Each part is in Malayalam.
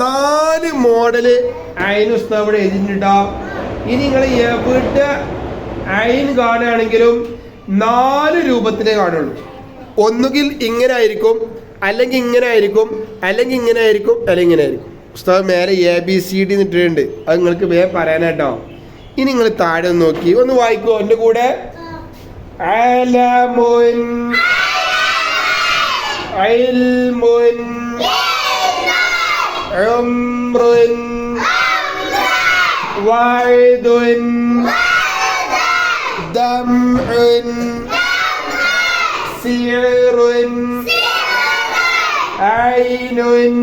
നാല് മോഡൽ അയിന് പുസ്തകം ഇവിടെ എഴുതിട്ടോ ഇനി നിങ്ങൾ എവിടെ അയൻ കാണുകയാണെങ്കിലും നാല് രൂപത്തിലേ കാണുള്ളൂ. ഒന്നുകിൽ ഇങ്ങനെ ആയിരിക്കും അല്ലെങ്കിൽ ഇങ്ങനെ ആയിരിക്കും അല്ലെങ്കിൽ ഇങ്ങനെ ആയിരിക്കും അല്ലെങ്കിൽ ഇങ്ങനെ ആയിരിക്കും പുസ്തകം മേലെ എ ബി സി ഡി നിട്ടിട്ടുണ്ട് അത് നിങ്ങൾക്ക് വേ പറയാനാട്ടോ ഇനി നിങ്ങൾ താഴെ ഒന്ന് നോക്കി. ഒന്ന് വായിക്കുമോ എന്റെ കൂടെ. അലമുൻ. ഇൽമുൻ ഉംറുൻ വഅദുൻ ദംഉൻ സിറുൻ ഐനുൻ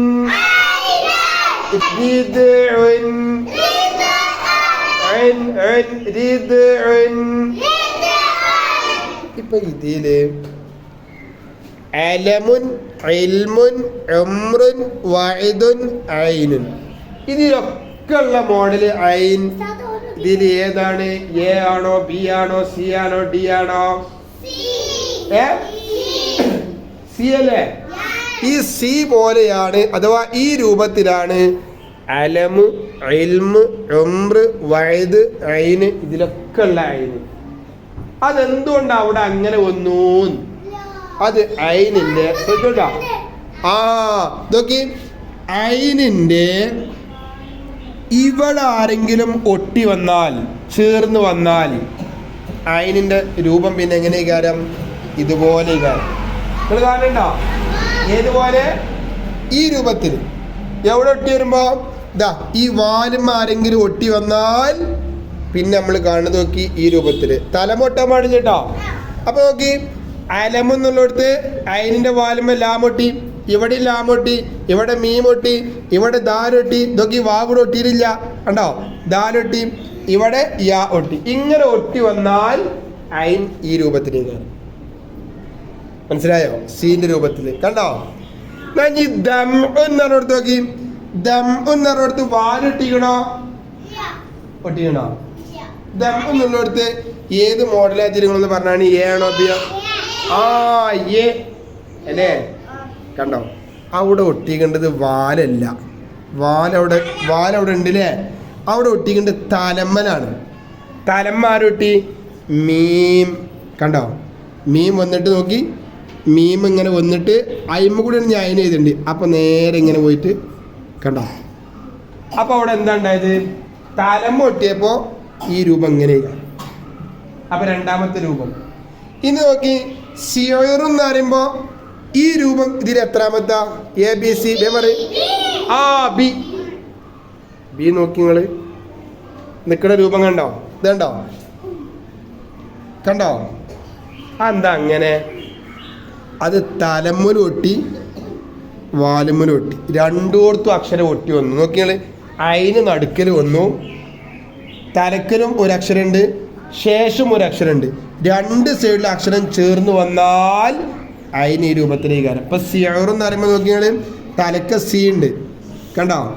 രിദ്ഉൻ عن عن ردع ഇപ്പൊ ഇതില് അലമുൻ ഇൽമുൻ എമ്രുൻ വൈദുൻ ഐനുൻ. ഇതിലൊക്കെ ഉള്ള മോഡൽ ഐൻ. ഇതിൽ ഏതാണ്? എ ആണോ ബി ആണോ സി ആണോ ഡി ആണോ? ഏ? സി അല്ലേ? ഈ സി പോലെയാണ് അഥവാ ഈ രൂപത്തിലാണ് അലമ് ഇൽമ് എമ്ര് വയത് ഐന് ഇതിലൊക്കെ ഉള്ള ഐന്. അതെന്തുകൊണ്ട് അവിടെ അങ്ങനെ വന്നു അത് ഐനിന്റെ ശ്രദ്ധിച്ചോട്ടാ ആ നോക്കി. ഐനിന്റെ ഇവിടെ ആരെങ്കിലും ഒട്ടി വന്നാൽ ചേർന്ന് വന്നാൽ ഐനിന്റെ രൂപം പിന്നെ എങ്ങനെ കാരം ഇതുപോലെ കാരം ഏതുപോലെ? ഈ രൂപത്തിൽ. എവിടെ ഒട്ടി വരുമ്പോ? ഇതാ ഈ വാലും ആരെങ്കിലും ഒട്ടി വന്നാൽ പിന്നെ നമ്മൾ കാണുന്നത് നോക്കി ഈ രൂപത്തിൽ. തലമൊട്ടാൻ പാടില്ല കേട്ടോ. അപ്പൊ നോക്കി. അലമെന്നുള്ളിടത്ത് അയിനിന്റെ വാലുമ്മ ലാമൊട്ടി ഇവിടെ ലാമൊട്ടി ഇവിടെ മീമൊട്ടി ഇവിടെ ദാരൊട്ടി ഇതൊക്കെ വാവിടെ ഒട്ടിയിട്ടില്ല. കണ്ടോ? ദാലൊട്ടി ഇവിടെ യാ ഒട്ടി. ഇങ്ങനെ ഒട്ടി വന്നാൽ അയിൻ ഈ രൂപത്തിലേക്ക് മനസ്സിലായോ? സീന്റെ രൂപത്തിൽ കണ്ടോ? ഞാൻ ഈ ദം എന്നറിടത്ത് നോക്കി. ദം എന്നറിടത്ത് വാലൊട്ടിക്കണോ ഒട്ടിക്കണോ? ദം എന്നുള്ളിടത്ത് ഏത് മോഡലായി നിങ്ങളൊന്ന് പറഞ്ഞാണ് എ ആണോ ബി കണ്ടോ? അവിടെ ഒട്ടിക്കേണ്ടത് വാലല്ല. വാലവിടെ വാലവിടെ ഉണ്ട് അല്ലേ അവിടെ ഒട്ടിക്കേണ്ടത് തലമ്മനാണ്. തലമ്മ ആരൊട്ടി മീം. കണ്ടോ? മീം വന്നിട്ട് നോക്കി. മീം ഇങ്ങനെ വന്നിട്ട് അയിമ കൂടെ ഞാൻ ചെയ്തിട്ടുണ്ട് അപ്പൊ നേരെ ഇങ്ങനെ പോയിട്ട് കണ്ടോ? അപ്പൊ അവിടെ എന്താ ഉണ്ടായത്? തലമ്മ ഒട്ടിയപ്പോ ഈ രൂപം ഇങ്ങനെ അപ്പൊ രണ്ടാമത്തെ രൂപം. ഇനി നോക്കി. സിയോർ എന്ന് പറയുമ്പോ ഈ രൂപം ഇതിൽ എത്രാമത്താ? എ ബി സി ആ ബി ബി നോക്കി നിങ്ങൾ നിക്കണ രൂപം കണ്ടോ? ഇതണ്ടോ? കണ്ടോ? കണ്ടോ എന്താ അങ്ങനെ? അത് തലമുല ഒട്ടി വാലുമുല ഒട്ടി. രണ്ടോടത്തും അക്ഷരം ഒട്ടി വന്നു. നോക്കിയാൽ അതിന് നടുക്കൽ വന്നു. തലക്കലും ഒരു അക്ഷരമുണ്ട് ശേഷം ഒരു അക്ഷരമുണ്ട്. രണ്ട് സൈഡിലെ അക്ഷരം ചേർന്ന് വന്നാൽ അതിന് ഈ രൂപത്തിലേക്ക് വരാം ഇപ്പം സിയർ എന്ന് പറയുമ്പോൾ നോക്കിയാൽ തലക്ക സി ഉണ്ട്. കണ്ടോ?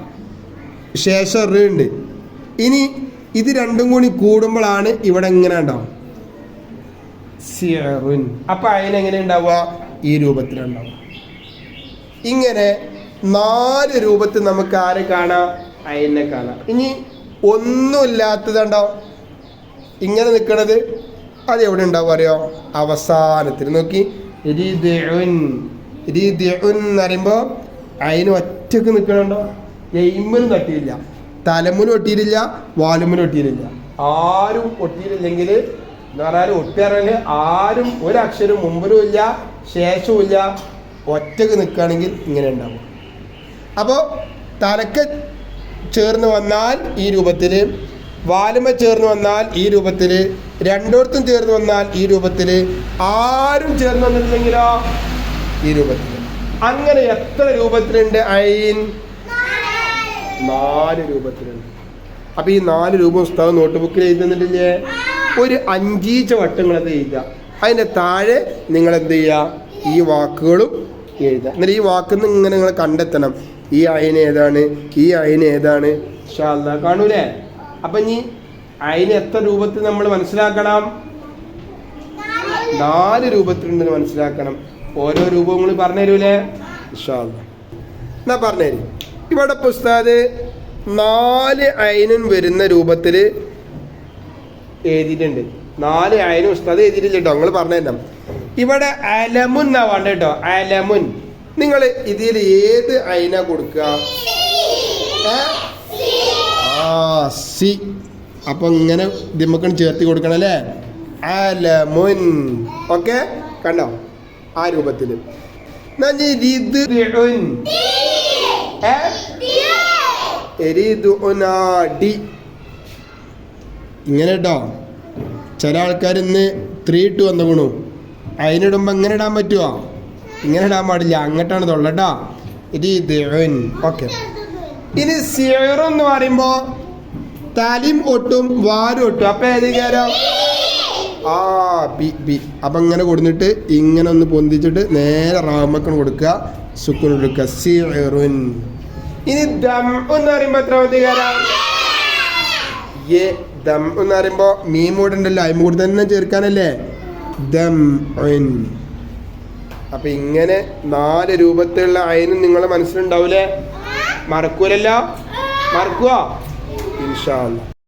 ശേഷം റി ഉണ്ട്. ഇനി ഇത് രണ്ടും കൂടി കൂടുമ്പോഴാണ് ഇവിടെ ഇങ്ങനെ ഉണ്ടാവും സിയറുൻ. അപ്പൊ അതിനെങ്ങനെ ഉണ്ടാവുക? ഈ രൂപത്തിലുണ്ടാവുക. ഇങ്ങനെ നാല് രൂപത്തിൽ നമുക്ക് ആരെ കാണാം? അയനെ കാണാം. ഇനി ഒന്നുമില്ലാത്തതുണ്ടോ ഇങ്ങനെ നിൽക്കണത് അത് എവിടെ ഉണ്ടാവും അറിയോ? അവസാനത്തിൽ നോക്കി. പറയുമ്പോ അതിന് ഒറ്റയ്ക്ക് നിൽക്കണുണ്ടോ എയിമ്മനും തട്ടിയില്ല തലമുനും ഒട്ടിയിട്ടില്ല വാലുമിനും ഒട്ടിയിട്ടില്ല. ആരും ഒട്ടിയിട്ടില്ലെങ്കിൽ എന്ന് പറഞ്ഞാൽ ആരും ഒരക്ഷരം മുമ്പിലും ഇല്ല ശേഷവും ഇല്ല. ഒറ്റയ്ക്ക് നിൽക്കുകയാണെങ്കിൽ ഇങ്ങനെ ഉണ്ടാവും. അപ്പോൾ തലക്ക് ചേർന്ന് വന്നാൽ ഈ രൂപത്തിൽ വാലുമ ചേർന്ന് വന്നാൽ ഈ രൂപത്തിൽ രണ്ടോടത്തും ചേർന്ന് വന്നാൽ ഈ രൂപത്തിൽ ആരും ചേർന്ന് വന്നിട്ടില്ലെങ്കിലോ? ഈ രൂപത്തിൽ അങ്ങനെ എത്ര രൂപത്തിലുണ്ട് ഐൻ നാല് രൂപത്തിലുണ്ട്. അപ്പൊ ഈ നാല് രൂപം പുസ്തകം നോട്ട് ബുക്കിൽ ഒരു അഞ്ചീച്ച വട്ടങ്ങൾ അത് എഴുതുക. അതിന്റെ താഴെ നിങ്ങൾ എന്ത് ചെയ്യുക? ഈ വാക്കുകളും എഴുതുക. എന്നിട്ട് ഈ വാക്കിൽ നിന്ന് ഇങ്ങനെ നിങ്ങൾ കണ്ടെത്തണം. ഈ അയിന് ഏതാണ്? ഈ അയിന് ഏതാണ്. കാണൂലേ? അപ്പൊ ഇനി അതിന് എത്ര രൂപത്തിൽ നമ്മൾ മനസ്സിലാക്കണം? നാല് രൂപത്തിലുണ്ടെന്ന് മനസ്സിലാക്കണം. ഓരോ രൂപവും കൂടി പറഞ്ഞു തരൂലേ ഇൻഷാ അല്ലാ. എന്നാ പറഞ്ഞുതരും. ഇവിടെ പുസ്താദ് നാല് അയനും വരുന്ന രൂപത്തിൽ എഴുതിയിട്ടുണ്ട്. നാല് അയനും ഉസ്താദ് എഴുതിയിട്ടില്ല കേട്ടോ. നിങ്ങൾ പറഞ്ഞു തരണം ഇവിടെ അലമുൻ എന്നാ വേണ്ട കേട്ടോ. അലമുൻ. നിങ്ങൾ ഇതിൽ ഏത് അയിന കൊടുക്കുക? ആ സി അപ്പൊ ഇങ്ങനെ ദിമ്മക്കൺ ചേർത്തി കൊടുക്കണം അല്ലേ അലമുൻ ഓക്കെ? കണ്ടോ? ആ രൂപത്തിൽ ഇങ്ങനെ കേട്ടോ ചില ആൾക്കാർ ഇന്ന് ത്രീ ഇട്ട് വന്ന ഗുണു അതിനിടുമ്പോൾ ഇങ്ങനെ ഇടാൻ പറ്റുമോ ഇങ്ങനെ ഇടാൻ പാടില്ല. അങ്ങോട്ടാണ് തൊള്ളട്ടോ. ഇത് ഓക്കെ. ഇനി സിയറു എന്ന് പറയുമ്പോ തലിം ഒട്ടും വാരും ഒട്ടും. അപ്പൊ ഏത് കാരം ആ ബി ബി. അപ്പൊ ഇങ്ങനെ കൊടുത്തിട്ട് ഇങ്ങനെ ഒന്ന് പൊന്തിച്ചിട്ട് നേരെ റാമക്കൺ കൊടുക്കുക. സുക്കുൻ കൊടുക്കുക. സിറുൻ ഇനി ദം എന്ന് പറയുമ്പോ എത്രാമത്തെ കാരം ഏ ദം എന്ന് പറയുമ്പോ കൂടെ ഉണ്ടല്ലോ. അയിമൂട് തന്നെ ചേർക്കാനല്ലേ? ദം ഉൻ. അപ്പൊ ഇങ്ങനെ നാല് രൂപത്തിലുള്ള അയനും നിങ്ങളെ മനസ്സിലുണ്ടാവൂലേ? മറക്കൂലല്ലോ? മറക്കുവോ? ഇൻഷാ അല്ലാ